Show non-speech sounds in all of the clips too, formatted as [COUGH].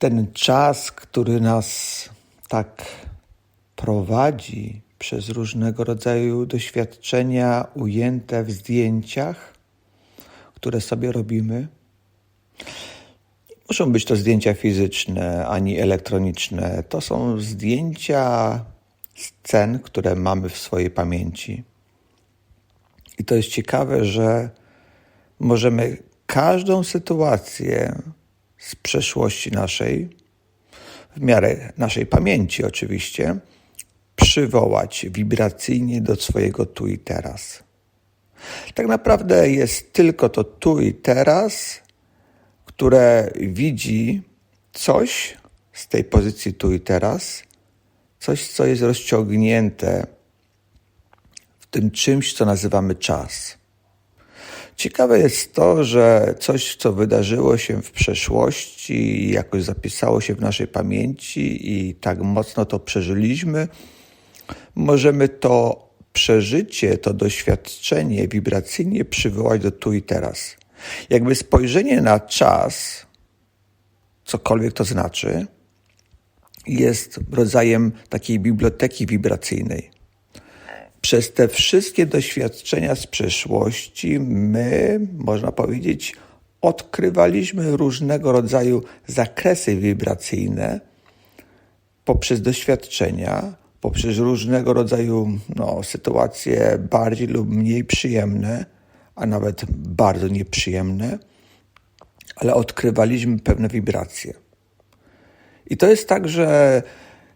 ten czas, który nas tak prowadzi przez różnego rodzaju doświadczenia ujęte w zdjęciach, które sobie robimy. Muszą być to zdjęcia fizyczne ani elektroniczne. To są zdjęcia scen, które mamy w swojej pamięci. I to jest ciekawe, że możemy każdą sytuację z przeszłości naszej, w miarę naszej pamięci oczywiście, przywołać wibracyjnie do swojego tu i teraz. Tak naprawdę jest tylko to tu i teraz, które widzi coś z tej pozycji tu i teraz, coś, co jest rozciągnięte w tym czymś, co nazywamy czas. Ciekawe jest to, że coś, co wydarzyło się w przeszłości, jakoś zapisało się w naszej pamięci i tak mocno to przeżyliśmy, możemy to przeżycie, to doświadczenie wibracyjnie przywołać do tu i teraz. Jakby spojrzenie na czas, cokolwiek to znaczy, jest rodzajem takiej biblioteki wibracyjnej. Przez te wszystkie doświadczenia z przeszłości, my, można powiedzieć, odkrywaliśmy różnego rodzaju zakresy wibracyjne poprzez doświadczenia, poprzez różnego rodzaju no, sytuacje bardziej lub mniej przyjemne, a nawet bardzo nieprzyjemne, ale odkrywaliśmy pewne wibracje. I to jest tak, że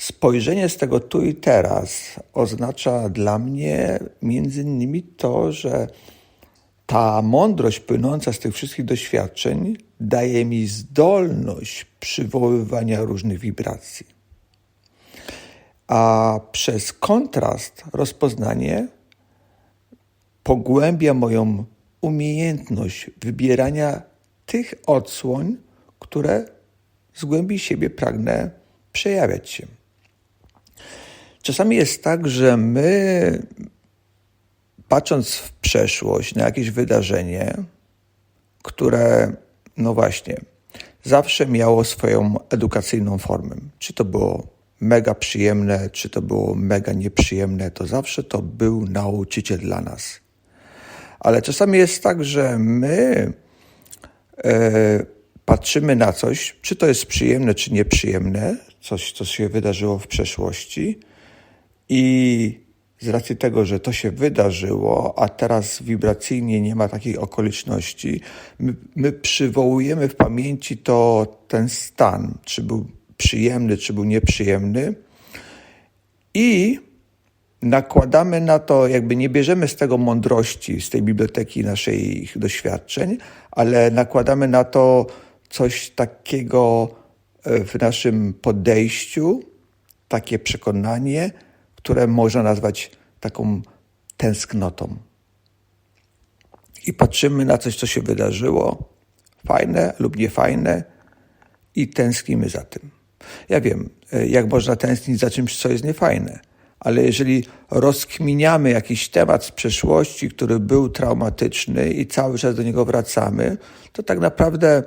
spojrzenie z tego tu i teraz oznacza dla mnie między innymi to, że ta mądrość płynąca z tych wszystkich doświadczeń daje mi zdolność przywoływania różnych wibracji. A przez kontrast rozpoznanie pogłębia moją umiejętność wybierania tych odsłoń, które z głębi siebie pragnę przejawiać się. Czasami jest tak, że my, patrząc w przeszłość na jakieś wydarzenie, które, no właśnie, zawsze miało swoją edukacyjną formę. Czy to było mega przyjemne, czy to było mega nieprzyjemne, to zawsze to był nauczyciel dla nas. Ale czasami jest tak, że my e, patrzymy na coś, czy to jest przyjemne, czy nieprzyjemne, coś, co się wydarzyło w przeszłości, i z racji tego, że to się wydarzyło, a teraz wibracyjnie nie ma takiej okoliczności, my, my przywołujemy w pamięci to ten stan, czy był przyjemny, czy był nieprzyjemny, i nakładamy na to, jakby nie bierzemy z tego mądrości, z tej biblioteki naszych doświadczeń, ale nakładamy na to coś takiego e, w naszym podejściu, takie przekonanie, które można nazwać taką tęsknotą. I patrzymy na coś, co się wydarzyło, fajne lub niefajne, i tęsknimy za tym. Ja wiem, e, jak można tęsknić za czymś, co jest niefajne, ale jeżeli rozkminiamy jakiś temat z przeszłości, który był traumatyczny i cały czas do niego wracamy, to tak naprawdę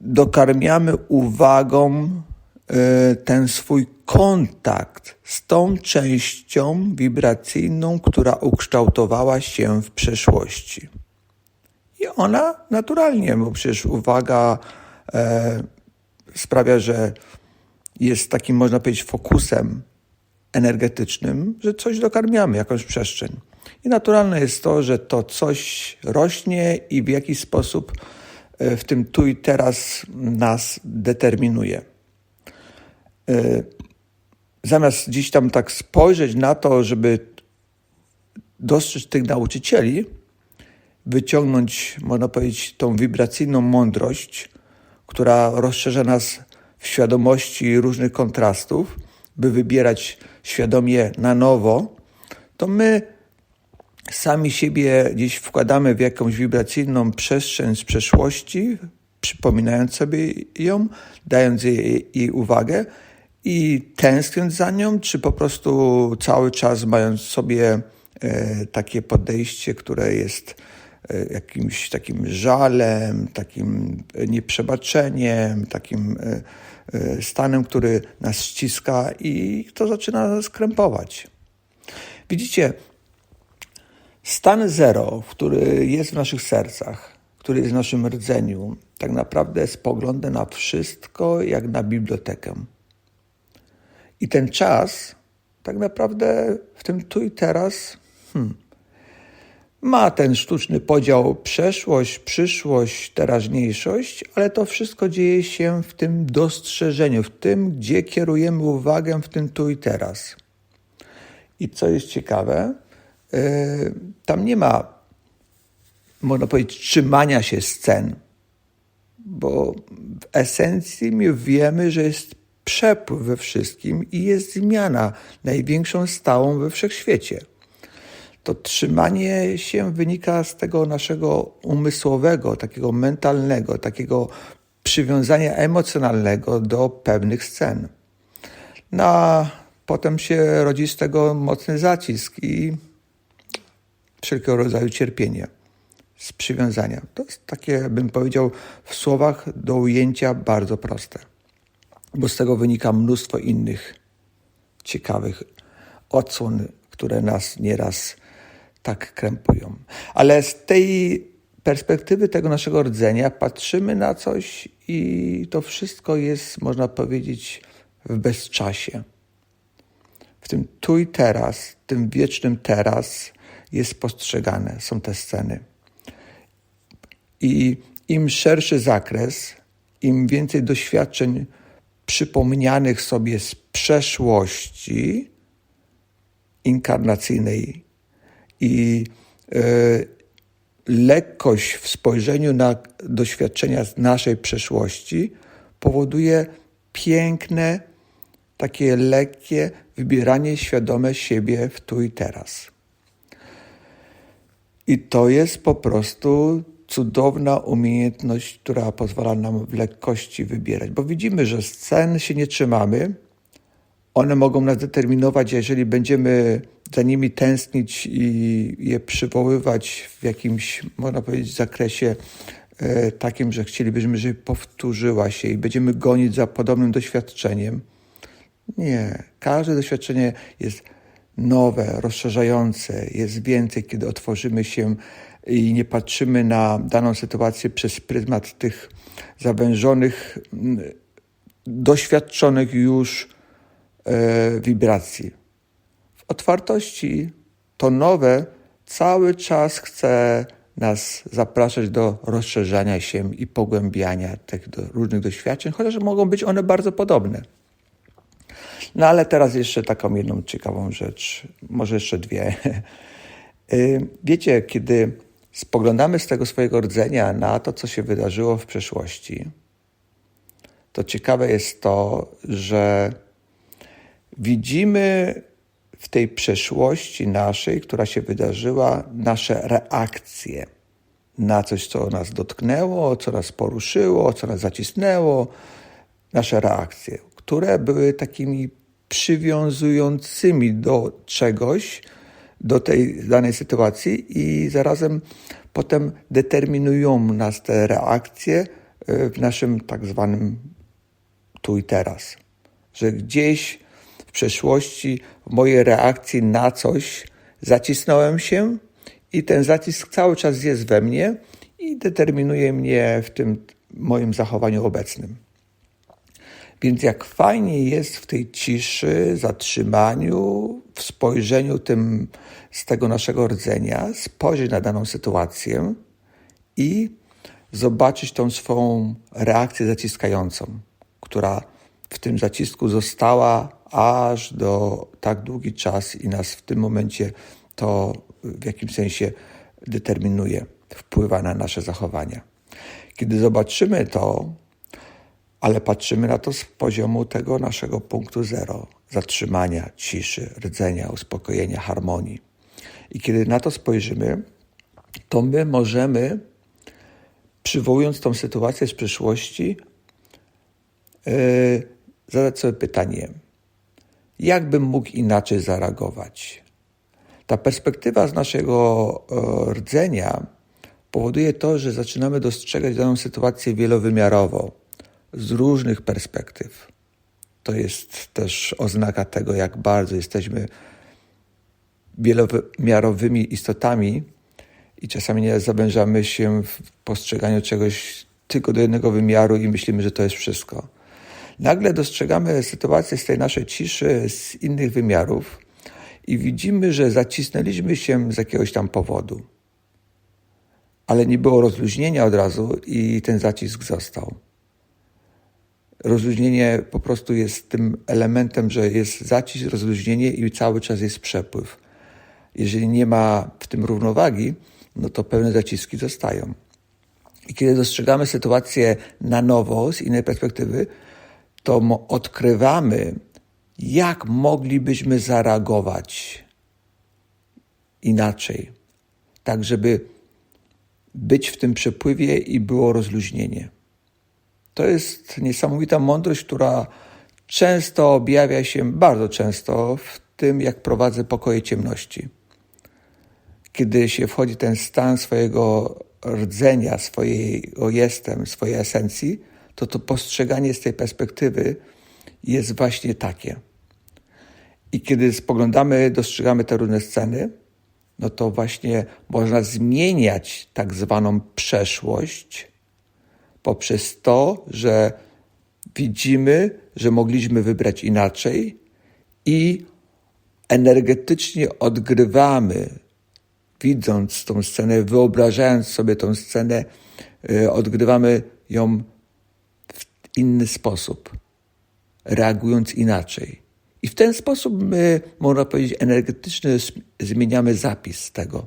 dokarmiamy uwagą ten swój kontakt z tą częścią wibracyjną, która ukształtowała się w przeszłości. I ona naturalnie, bo przecież uwaga e, sprawia, że jest takim, można powiedzieć, fokusem energetycznym, że coś dokarmiamy, jakąś przestrzeń. I naturalne jest to, że to coś rośnie i w jakiś sposób e, w tym tu i teraz nas determinuje. E, zamiast gdzieś tam tak spojrzeć na to, żeby dostrzec tych nauczycieli, wyciągnąć, można powiedzieć, tą wibracyjną mądrość, która rozszerza nas w świadomości różnych kontrastów, by wybierać świadomie na nowo, to my sami siebie gdzieś wkładamy w jakąś wibracyjną przestrzeń z przeszłości, przypominając sobie ją, dając jej, jej uwagę i tęskniąc za nią, czy po prostu cały czas mając sobie e, takie podejście, które jest e, jakimś takim żalem, takim nieprzebaczeniem, takim e, stanem, który nas ściska i to zaczyna nas krępować. Widzicie, stan zero, który jest w naszych sercach, który jest w naszym rdzeniu, tak naprawdę spogląda na wszystko jak na bibliotekę. I ten czas, tak naprawdę w tym tu i teraz, hmm, ma ten sztuczny podział przeszłość, przyszłość, teraźniejszość, ale to wszystko dzieje się w tym dostrzeżeniu, w tym, gdzie kierujemy uwagę w tym tu i teraz. I co jest ciekawe, yy, tam nie ma, można powiedzieć, trzymania się scen, bo w esencji my wiemy, że jest przepływ we wszystkim i jest zmiana największą stałą we wszechświecie. To trzymanie się wynika z tego naszego umysłowego, takiego mentalnego, takiego przywiązania emocjonalnego do pewnych scen. No, a potem się rodzi z tego mocny zacisk i wszelkiego rodzaju cierpienie z przywiązania. To jest takie, bym powiedział, w słowach do ujęcia bardzo proste bo z tego wynika mnóstwo innych ciekawych odsłon, które nas nieraz tak krępują. Ale z tej perspektywy tego naszego rdzenia patrzymy na coś i to wszystko jest, można powiedzieć, w bezczasie. W tym tu i teraz, tym wiecznym teraz jest postrzegane, są te sceny. I im szerszy zakres, im więcej doświadczeń przypomnianych sobie z przeszłości inkarnacyjnej i e, lekkość w spojrzeniu na doświadczenia z naszej przeszłości powoduje piękne, takie lekkie wybieranie świadome siebie w tu i teraz. I to jest po prostu cudowna umiejętność, która pozwala nam w lekkości wybierać, bo widzimy, że scen się nie trzymamy. One mogą nas determinować, jeżeli będziemy za nimi tęsknić i je przywoływać w jakimś, można powiedzieć, zakresie e, takim, że chcielibyśmy, żeby powtórzyła się i będziemy gonić za podobnym doświadczeniem. Nie. Każde doświadczenie jest nowe, rozszerzające, jest więcej, kiedy otworzymy się i nie patrzymy na daną sytuację przez pryzmat tych zawężonych, mm, doświadczonych już e, wibracji. W otwartości to nowe cały czas chce nas zapraszać do rozszerzania się i pogłębiania tych do, różnych doświadczeń, chociaż mogą być one bardzo podobne. No ale teraz jeszcze taką jedną ciekawą rzecz, może jeszcze dwie. [LAUGHS] Y, wiecie, kiedy spoglądamy z tego swojego rdzenia na to, co się wydarzyło w przeszłości, to ciekawe jest to, że widzimy w tej przeszłości naszej, która się wydarzyła, nasze reakcje na coś, co nas dotknęło, co nas poruszyło, co nas zacisnęło, nasze reakcje, które były takimi przywiązującymi do czegoś, do tej danej sytuacji i zarazem potem determinują nas te reakcje e, w naszym tak zwanym tu i teraz. Że gdzieś w przeszłości w mojej reakcji na coś zacisnąłem się i ten zacisk cały czas jest we mnie i determinuje mnie w tym moim zachowaniu obecnym. Więc jak fajnie jest w tej ciszy, zatrzymaniu, w spojrzeniu tym z tego naszego rdzenia, spojrzeć na daną sytuację i zobaczyć tą swoją reakcję zaciskającą, która w tym zacisku została aż do tak długi czas i nas w tym momencie to w jakimś sensie determinuje, wpływa na nasze zachowania. Kiedy zobaczymy to, ale patrzymy na to z poziomu tego naszego punktu zero zatrzymania, ciszy, rdzenia, uspokojenia, harmonii. I kiedy na to spojrzymy, to my możemy, przywołując tą sytuację z przyszłości, yy, zadać sobie pytanie, jak bym mógł inaczej zareagować? Ta perspektywa z naszego yy, rdzenia powoduje to, że zaczynamy dostrzegać daną sytuację wielowymiarowo, z różnych perspektyw. To jest też oznaka tego, jak bardzo jesteśmy wielowymiarowymi istotami i czasami nie zawężamy się w postrzeganiu czegoś tylko do jednego wymiaru i myślimy, że to jest wszystko. Nagle dostrzegamy sytuację z tej naszej ciszy z innych wymiarów i widzimy, że zacisnęliśmy się z jakiegoś tam powodu. Ale nie było rozluźnienia od razu i ten zacisk został. Rozluźnienie po prostu jest tym elementem, że jest zacisk, rozluźnienie i cały czas jest przepływ. Jeżeli nie ma w tym równowagi, no to pewne zaciski zostają. I kiedy dostrzegamy sytuację na nowo, z innej perspektywy, to odkrywamy, jak moglibyśmy zareagować inaczej, tak żeby być w tym przepływie i było rozluźnienie. To jest niesamowita mądrość, która często objawia się, bardzo często, w tym, jak prowadzę pokoje ciemności. Kiedy się wchodzi ten stan swojego rdzenia, swojego jestem, swojej esencji, to to postrzeganie z tej perspektywy jest właśnie takie. I kiedy spoglądamy, dostrzegamy te różne sceny, no to właśnie można zmieniać tak zwaną przeszłość poprzez to, że widzimy, że mogliśmy wybrać inaczej i energetycznie odgrywamy, widząc tą scenę, wyobrażając sobie tą scenę, y, odgrywamy ją w inny sposób, reagując inaczej. I w ten sposób my, można powiedzieć, energetycznie zmieniamy zapis tego.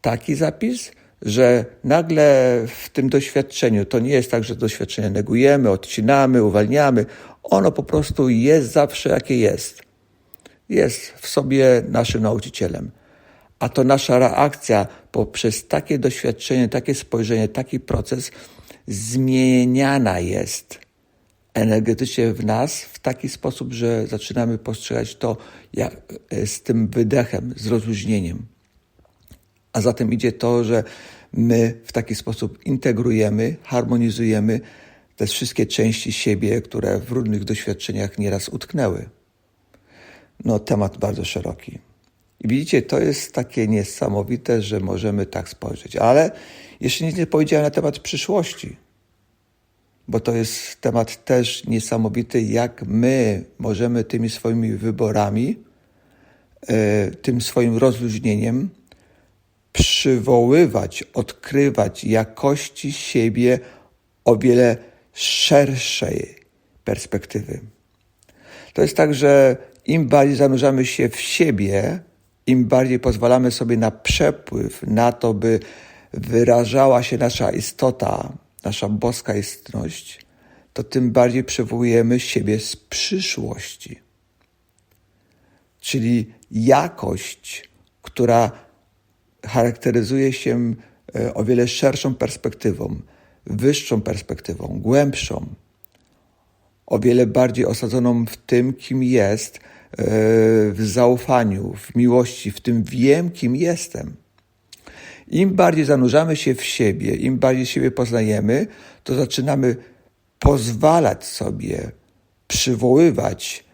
Taki zapis, że nagle w tym doświadczeniu to nie jest tak, że doświadczenie negujemy, odcinamy, uwalniamy. Ono po prostu jest zawsze jakie jest. Jest w sobie naszym nauczycielem. A to nasza reakcja poprzez takie doświadczenie, takie spojrzenie, taki proces zmieniana jest energetycznie w nas w taki sposób, że zaczynamy postrzegać to jak, e, z tym wydechem, z rozluźnieniem. A zatem idzie to, że my w taki sposób integrujemy, harmonizujemy te wszystkie części siebie, które w różnych doświadczeniach nieraz utknęły. No, temat bardzo szeroki. I widzicie, to jest takie niesamowite, że możemy tak spojrzeć. Ale jeszcze nic nie powiedziałem na temat przyszłości, bo to jest temat też niesamowity, jak my możemy tymi swoimi wyborami, e, tym swoim rozluźnieniem, przywoływać, odkrywać jakości siebie o wiele szerszej perspektywy. To jest tak, że im bardziej zanurzamy się w siebie, im bardziej pozwalamy sobie na przepływ, na to, by wyrażała się nasza istota, nasza boska istność, to tym bardziej przywołujemy siebie z przyszłości. Czyli jakość, która charakteryzuje się e, o wiele szerszą perspektywą, wyższą perspektywą, głębszą, o wiele bardziej osadzoną w tym, kim jest, e, w zaufaniu, w miłości, w tym wiem, kim jestem. Im bardziej zanurzamy się w siebie, im bardziej siebie poznajemy, to zaczynamy pozwalać sobie przywoływać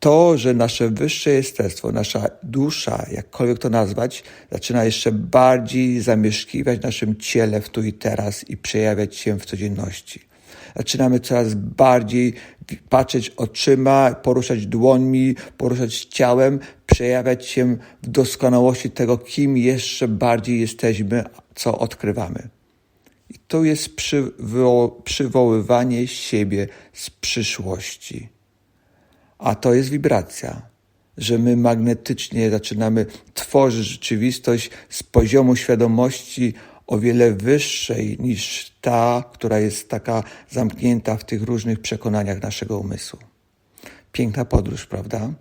to, że nasze wyższe jestestwo, nasza dusza, jakkolwiek to nazwać, zaczyna jeszcze bardziej zamieszkiwać naszym ciele w tu i teraz i przejawiać się w codzienności. Zaczynamy coraz bardziej patrzeć oczyma, poruszać dłońmi, poruszać ciałem, przejawiać się w doskonałości tego, kim jeszcze bardziej jesteśmy, co odkrywamy. I to jest przywo przywoływanie siebie z przyszłości a to jest wibracja, że my magnetycznie zaczynamy tworzyć rzeczywistość z poziomu świadomości o wiele wyższej niż ta, która jest taka zamknięta w tych różnych przekonaniach naszego umysłu. Piękna podróż, prawda?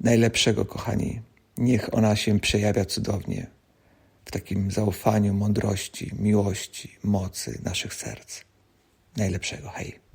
Najlepszego, kochani. Niech ona się przejawia cudownie w takim zaufaniu, mądrości, miłości, mocy naszych serc. Najlepszego. Hej.